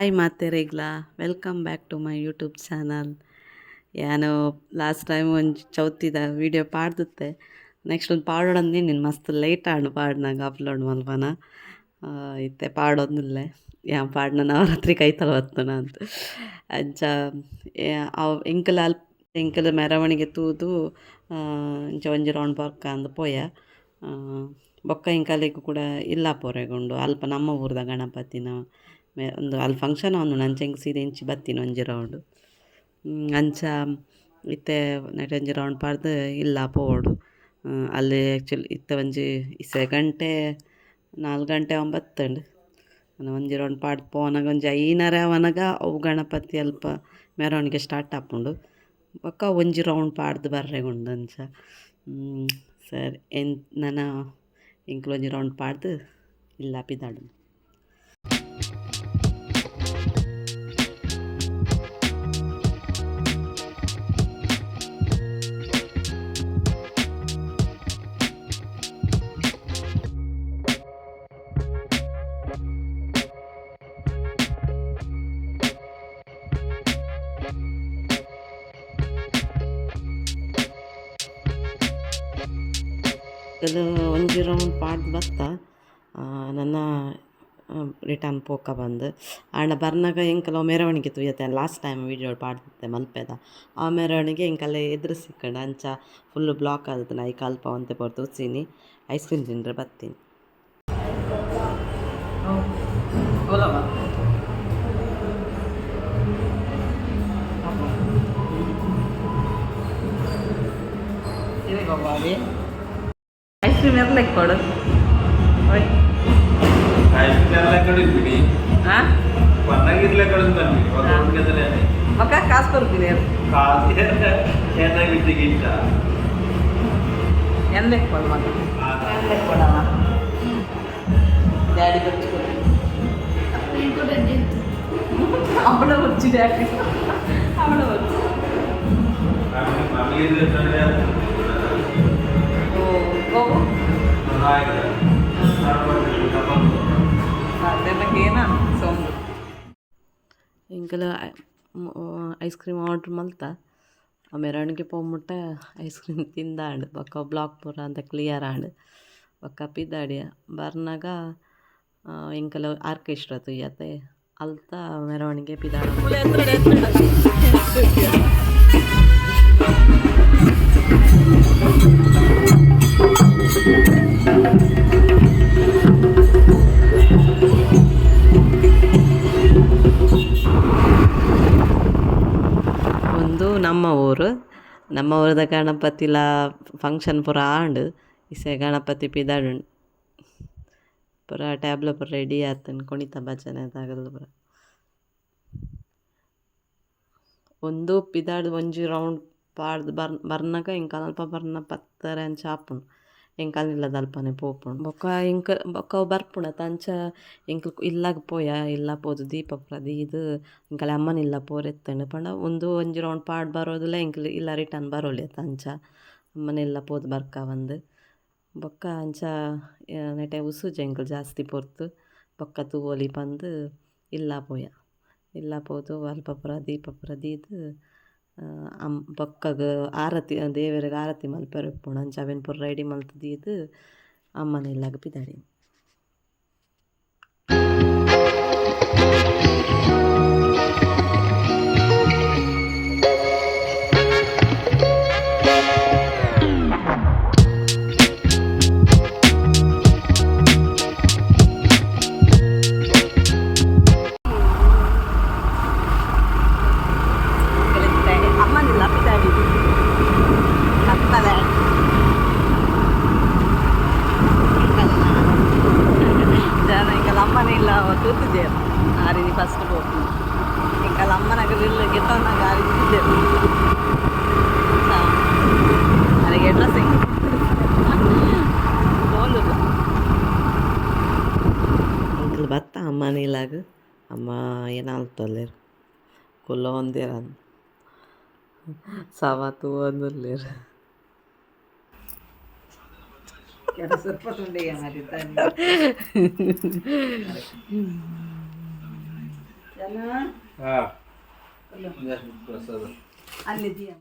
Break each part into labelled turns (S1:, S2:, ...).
S1: Hi ಮಾತೆರೆಗ್ಲ welcome back to my YouTube channel ಏನು last time ಒಂದು ಚೌತಿದ ವಿಡಿಯೋ ಪಾಡ್ದುತ್ತೆ. ನೆಕ್ಸ್ಟ್ ಒಂದು ಪಾಡೋಡಂದು ನಿನ್ನ ಮಸ್ತ್ ಲೇಟ್ ಆಂಡು ಪಾಡ್ನಾಗ ಅಪ್ಲೋಡ್ ಮಲ್ಪನ? ಇತ್ತೆ ಪಾಡೋದ್ನಲ್ಲೇ. ಯಾ ಪಾಡ್ನ ನವರಾತ್ರಿ ಕೈತಲ ಬತ್ತುನ ಅಂತ. ಅವ್ ಎಂಕಲ್ ಅಲ್ಪ ಎಂಕಲ್ ಮೆರವಣಿಗೆ ತೂದು ಇಂಚ ಒಂಜಿ ರೌಂಡ್ ಬರ್ಕ ಅಂದ್ ಪೋಯ. ಬೊಕ್ಕ ಇಂಕಲೆಗ್ ಕೂಡ ಇಲ್ಲ ಪೊರೆಗೊಂಡು. ಅಲ್ಪ ನಮ್ಮ ಊರ್ದ ಗಣಪತಿನ. ಒಂದು ಅಲ್ಲಿ ಫಂಕ್ಷನ್ ಅವನು ಎಂಕ್ ಸೀದಾ ಇಂಚಿ ಬತ್ತಿನ ಒಂಜಿ ರೌಂಡ್ ಅಂಚ ಇತ್ತೆ ನೆಟ್ ಒಂಜಿ ರೌಂಡ್ ಪಾಡ್ದ್ ಇಲ್ಲ ಪೋವೊಡು ಆ, ಅಲ್ಲಿ ಆ್ಯಕ್ಚುಲಿ ಇತ್ತೆ ಒಂಜಿ ಇಸೆ ಗಂಟೆ ನಾಲ್ಕು ಗಂಟೆ ಒಂಬತ್ತುಂಡು. ಒಂಜಿ ರೌಂಡ್ ಪಾಡ್ ಪೋನಾಗ ಒಂಜಿ ಐನರ ಅವನಾಗ ಅವು ಗಣಪತಿ ಅಲ್ಪ ಮೆರವಣಿಗೆ ಸ್ಟಾರ್ಟ್ ಆಪುಂಡು. ಪಕ್ಕ ಒಂಜಿ ರೌಂಡ್ ಪಾಡ್ದ್ ಬರ್ರೆಗುಂಡು ಅಂಚ. ಸರಿ ಎನ್ ನಾನು ಇಂಕ್ಲೊಂಜಿ ರೌಂಡ್ ಪಾಡ್ದ್ ಇಲ್ಲ ಪಿದಾಡು ರೌಂಡ್ ಬತ್ತ ನನ್ನ ರಿಟರ್ನ್ ಪೋಕ ಬಂದು. ಆಂಡ ಬರ್ನಾಗ ಎಂಕಲ ಮೆರವಣಿಗೆ ತುಯ್ಯತ್ತೆ. ಲಾಸ್ಟ್ ಟೈಮ್ ವೀಡಿಯೋ ಪಾಡ್ತಿದ್ದೆ ಮಲ್ಪೆದ. ಆ ಮೆರವಣಿಗೆ ಎಂಕಲ್ಲ ಎದುರು ಸಿಕ್ಕಂಡು. ಅಂಚ ಫುಲ್ಲು ಬ್ಲಾಕ್ ಆದದ್ದು ನಾ ಈ ಕಲ್ಪ ಒಂತೆ ಪೊರ್ತು ಸೀನಿ ಐಸ್ ಕ್ರೀಮ್ ತಿಂದ್ರೆ ಬರ್ತೀನಿ സ്വിമ്മറിലേക്കോൾ ഒക്കെ കാസ് കൊടുക്കില്ലേ എന്നേക്കോൾ മകൾ എന്നേക്കോളാ ഡാഡി കുറച്ച് അവളെ കുറച്ച് ഡാഡി അവളെ കുറച്ച് ಇಂಕಲ ಐಸ್ ಕ್ರೀಮ್ ಆರ್ಡ್ರ್ ಮಲ್ತ. ಆ ಮೆರವಣಿಗೆ ಪೋಮುಟ್ಟ ಐಸ್ ಕ್ರೀಮ್ ತಿಂದಾಂಡು ಬೊಕ್ಕ ಬ್ಲಾಕ್ ಪೂರ ಅಂತ ಕ್ಲಿಯರ್ ಆಂಡು. ಬೊಕ್ಕ ಪಿದ್ದಾಡಿ ಬರ್ನಾಗ ಇಂಕಲ ಆರ್ಕೆಸ್ಟ್ರಾ ತುಯ್ಯತೆ ಅಲ್ತ ಮೆರವಣಿಗೆ ಪಿದಾಡು ಒಂದು ನಮ್ಮ ಊರು. ನಮ್ಮ ಊರದ ಗಣಪತಿಲ ಫಂಕ್ಷನ್ ಪೂರ ಆಂಡು, ಇಸೆ ಗಣಪತಿ ಪಿದಾಡು ಪೂರ ಟ್ಯಾಬ್ಲ ಪೂರ ರೆಡಿ ಆತನ್, ಕುಣಿತ ಭಜನೆ ಅದಾಗಲ್ಲ ಪೂರ. ಒಂದು ಪಿದಾಡ್ ಒಂಜಿ ರೌಂಡ್ ಪಾಡ್ದು ಬರ್ ಬರ್ನಾಗ, ಇಂಕ ಅಲ್ಪ ಬರ್ನ ಪತ್ತರೆ ಅಂಚ ಎಂಕಲ್ ದಲ್ಪನೆ ಪೋಪುಂಡು. ಬೊಕ್ಕ ಇಂಕ, ಬೊಕ್ಕ ಬರ್ಪುಣ ತಂಚ ಇಂಕ್ ಎಂಕ್ ಇಲ್ಲಾಗ ಪೋಯ, ಇಲ್ಲ ಪೋದು ದೀಪ ಪ್ರದಿ ದೀದ್ ಎಂಕಲೆ ಅಮ್ಮನ ಇಲ್ಲ ಪೋರೆತ್ತಂಡು ಪಂಡ ಒಂದು ಒಂಜಿ ರೌಂಡ್ ಪಾಡ್ ಬರೋದಿಲ್ಲ ಎಂಕ್ಲ್ ಇಲ್ಲ ರಿಟರ್ನ್ ಬರೋಲಿ ತಂಚ. ಅಮ್ಮನೆಲ್ಲ ಪೋದು ಬರ್ಕ ಬಂದು. ಬೊಕ್ಕ ಅಂಚ ನೆಟೆ ಉಸುಜು ಎಂಕಲ್ ಜಾಸ್ತಿ ಪೊರ್ತು. ಬೊಕ್ಕ ತೂವೊಲಿ ಬಂದು ಇಲ್ಲ ಪೋಯ. ಇಲ್ಲ ಪೋದು ಅಲ್ಪ ಪುರ ದೀಪ ಪುರ ದೀದ್ ಆ, ಅಮ್ ಬೊಕ್ಕಗ ಆರತಿ ದೇವರಿಗೆ ಆರತಿ ಮಲ್ಪೆರ್ ಇಪ್ಪುಂಡು ಅಂಚ ಅವೆನ್ ಪೂರ ರೆಡಿ ಮಲ್ತ್ ದೀದ್ ಅಮ್ಮನ ಇಲ್ಲಾಗ ಪಿದಾಡಿ ఆరిది ఫస్ట్ పోతుంది ఇంకా అమ్మ నాకు వీళ్ళు గిట్ట నాకు ఆరిది తీయరు ಅದಕ್ಕೆ ಡ್ರೆಸ್ಸಿಂಗ್ ತೊಗೊಂಡಿಲ್ಲ ಅಂಕಲ್ ಬತ್ತ ಅಮ್ಮನ ಇಲ್ಲಾಗ ಅಮ್ಮ ಏನಾಲ್ತಲ್ಲೇರು ಕುಲ್ಲ ಒಂದಿರ ಸವಾತು ಒಂದಿರ್ಲೇರು
S2: ಕೆಲಸ
S3: ಹಾಂ ಪ್ರಸಾದ
S1: ಅಲ್ಲಿದೆಯಾ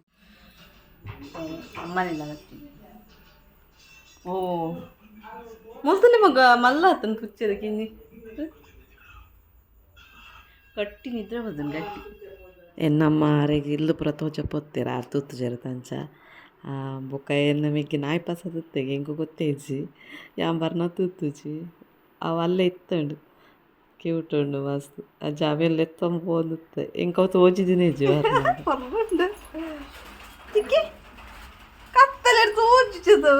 S1: ಅಮ್ಮನಿಲ್ಲ ಓ. ಮೊದಲು ಮಗ ಮಲ್ಲ ಆತನ ಪುಚ್ಚದ ಕಿಂದಿ ಕಟ್ಟಿ ನಿದ್ರೆ ಬದನ್ ಗಟ್ಟಿ. ಎನ್ನಮ್ಮ ಆರೆಗೆ ಇಲ್ಲು ಪುರ ತೋಚ ಪೊತ್ತೀರ ಆರು ತೂತು ಜರತಂಚ ಬೊಕ್ಕ ಎನ್ನ ಮಿಗ್ಗಿ ನಾಯಿ ಪಸದತ್ತೆಗೆ ಹೆಂಗು ಗೊತ್ತೇಜಿ ಯಾಂಬರ್ನ ತೂತುಜಿ ಅವು ಅಲ್ಲೇ ಇತ್ತಂಡು. ಕ್ಯೂಟ್ ಉಂಡು ಮಸ್ತ್ ಅಜ್ಜ ಆಮೇಲೆ ಎತ್ತಂಬ ಓದುತ್ತೆ ಹೆಂಗ ಅವತ್ತು ಓಜಿದಿನ ಇಜ್ಜಿ ಕತ್ತಲೆಡ್ದು ಓಜಿದು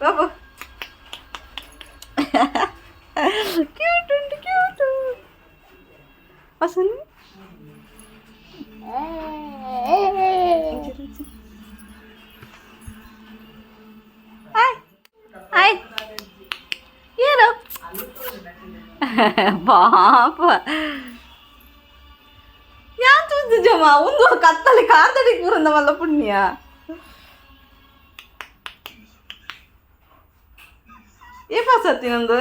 S1: ಬಾಬು ಕ್ಯೂಟ್ ಉಂಟು ಕ್ಯೂಟ್ ಅಸಲು ಪಾಪ ಯಾನ್ ಚೂಸ್ದು ಜಮ ಒಂದು ಕತ್ತಲೆ ಕಾರ್ದಡಿ ಕೂರಂದವಲ್ಲ ಪುಣ್ಯ ಏ ಪಾಸ್ ಹತ್ತಿ ನಂದು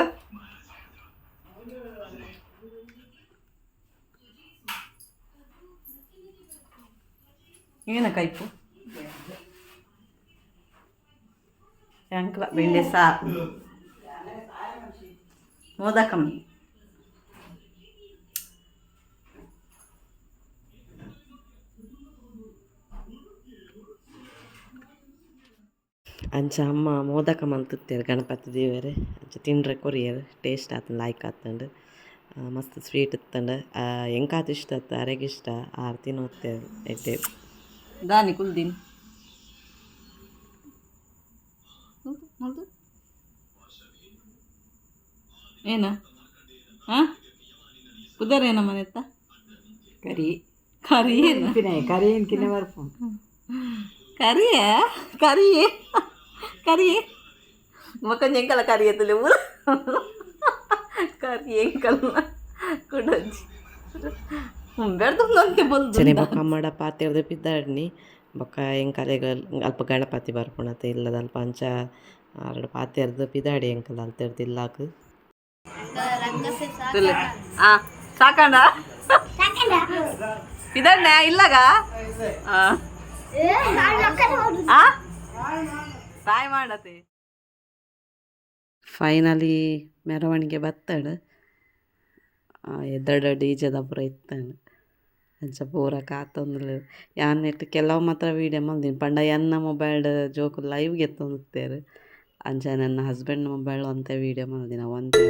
S1: ಏನ ಕೈಪು ಬೆಂಡೆ ಸಾರು ಮೋದಕಮ್ಮಿ ಅಂಚ ಅಮ್ಮ ಮೋದಕ ಮಂತಿತ್ತೇರು ಗಣಪತಿ ದೇವರು. ಅಂಚ ತಿಂಡ್ರೆ ಕೊರಿಯರು ಟೇಸ್ಟ್ ಆತಂಡು ಲಾಯ್ಕ್ ಆತಂಡು ಮಸ್ತ್ ಸ್ವೀಟ್ ಇತ್ತಂಡು ಎಂಕಾತ ಇಷ್ಟ ಆತ ಅರೆಗೆ ಇಷ್ಟ ಆರು ತಿನ್ನೋತ್ತೇರು ಎಟ್ಟೇರು ದಾನಿ ಕುಲ್ದಿನ್. ಏನ? ಹಾಂ? ಕುದರೇನ ಮನೆತ್ತ
S2: ಕರಿ.
S1: ಕರಿ
S2: ಕರಿ ಏನು ಕಿನ್ನೆ ಬರ್ಫೋನ್
S1: ಕರಿಯ? ಕರಿಯೇ? ಕರಿಯೇ ಮಕ್ಕ ಎಂಕಲ ಕರಿ ಎತ್ತಲೆ ಊರು ಕರಿ ಎಂಕಲ್ ಕುಡಜ್ಜಿ ಬೆಡ್ದು ನಂಗೆ ಬಂದು ಸರಿ ಬೊಕ್ಕ ಅಮ್ಮಡ ಪಾತ್ರೆದ ಬಿದ್ದಾಡ್ನಿ ಬೊಕ್ಕ ಎಂಕಲೆಗ ಅಲ್ಪ ಗಣಪತಿ ಬರ್ಪುಣತೆ ಇಲ್ಲದ ಅಲ್ಪ ಅಂಚ ಎರಡು ಪಾತ್ರೆದ ಬಿದ್ದಾಡಿ ಎಂಕಲ್ ಅಲ್ತೆರ್ದು ಇಲ್ಲಾಕ ಆ ಸಾಕಂಡ ಇದಣ್ಣ ಇಲ್ಲಗ ಆ ಬಾಯ್ ಮಾಡತೆ ಫೈನಲಿ ಮೆರವಣಿಗೆ ಬತ್ತಡು. ಎದ್ದಡ ಡಿ ದ ಪೂರ ಇತ್ತಂಡು. ಅಂಚ ಪೂರ ಕಾತೊಂದುಲು ಯಾನ್ ಇಟ್ಟು ಕೆಲವು ಮಾತ್ರ ವೀಡಿಯೋ ಮಲ್ದಿನಿ ಪಂಡ ಎನ್ನ ಮೊಬೈಲ್ ಜೋಕು ಲೈವ್ಗೆ ಎತ್ತೊಂದುತ್ತೇರು. ಅಂಚ ನನ್ನ ಹಸ್ಬೆಂಡ್ ಮೊಬೈಲ್ ಅಂತ ವೀಡಿಯೋ ಮಲ್ದಿನ ಒಂದೇ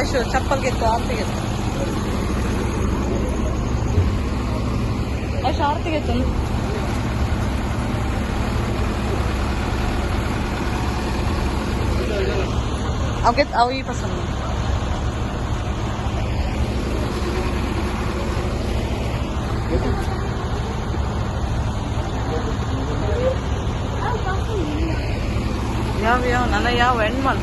S1: ಪಾಡು ಆಯುಷ್ ಚಪ್ಪಲ್ ಗೆತ್ತು ಆರ್ತಿ ಗೆತ್ತು ಆಯುಷ್ ಆರ್ತಿ ಗೆತ್ತು ಅವ್ ಗೆತ್ ಅವ್ ಈ ಪಸಂದ್ ಯಾವ ಯಾವ ನನ್ನ ಯಾವ ಹೆಣ್ಮಲ್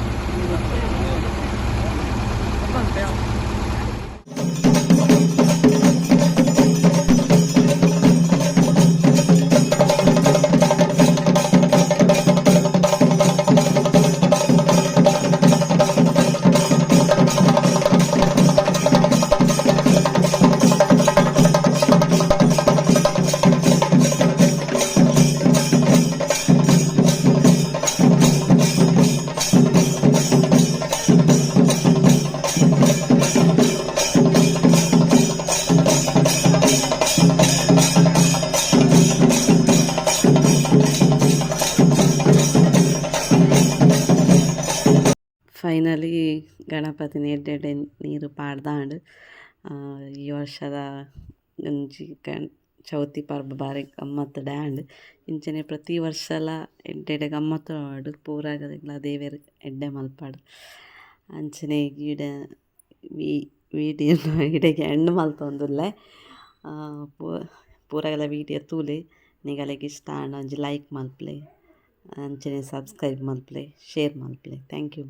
S1: ಫೈನಲಿ ಗಣಪತಿನ ಎಡ್ಡೆಡೆ ನೀರು ಪಾಡ್ದಾಂಡ್. ಈ ವರ್ಷದ ಒಂಜಿ ಗಣ, ಚೌತಿ ಪರ್ಬ ಬಾರಿ ಗಮ್ಮತ್ ಡ್ಯಾಂಡ್. ಇಂಚನೆ ಪ್ರತಿ ವರ್ಷಲ ಎಡ್ಡೆಡೆ ಗಮ್ಮತ್ತು ಆಡು. ಪೂರಾಗಲ ದೇವೆರ್ ಎಡ್ಡೆ ಮಲ್ಪಾಡು. ಅಂಚನೆ ಈಡ ವೀಡಿಯೋ ಇಡೆಗೆ ಎಂಡ್ ಮಲ್ತೊಂದುಲ್ಲೆ. ಪೂರಗಲ ವೀಡಿಯೋ ತೂಲೆ. ನಿಗಲೆಗೆ ಇಷ್ಟ ಆಂಡ ಒಂಜಿ ಲೈಕ್ ಮಲ್ಪ್ಲೆ. ಅಂಚನೆ ಸಬ್ಸ್ಕ್ರೈಬ್ ಮಲ್ಪ್ಲೆ ಶೇರ್ ಮಲ್ಪ್ಲೆ. Thank you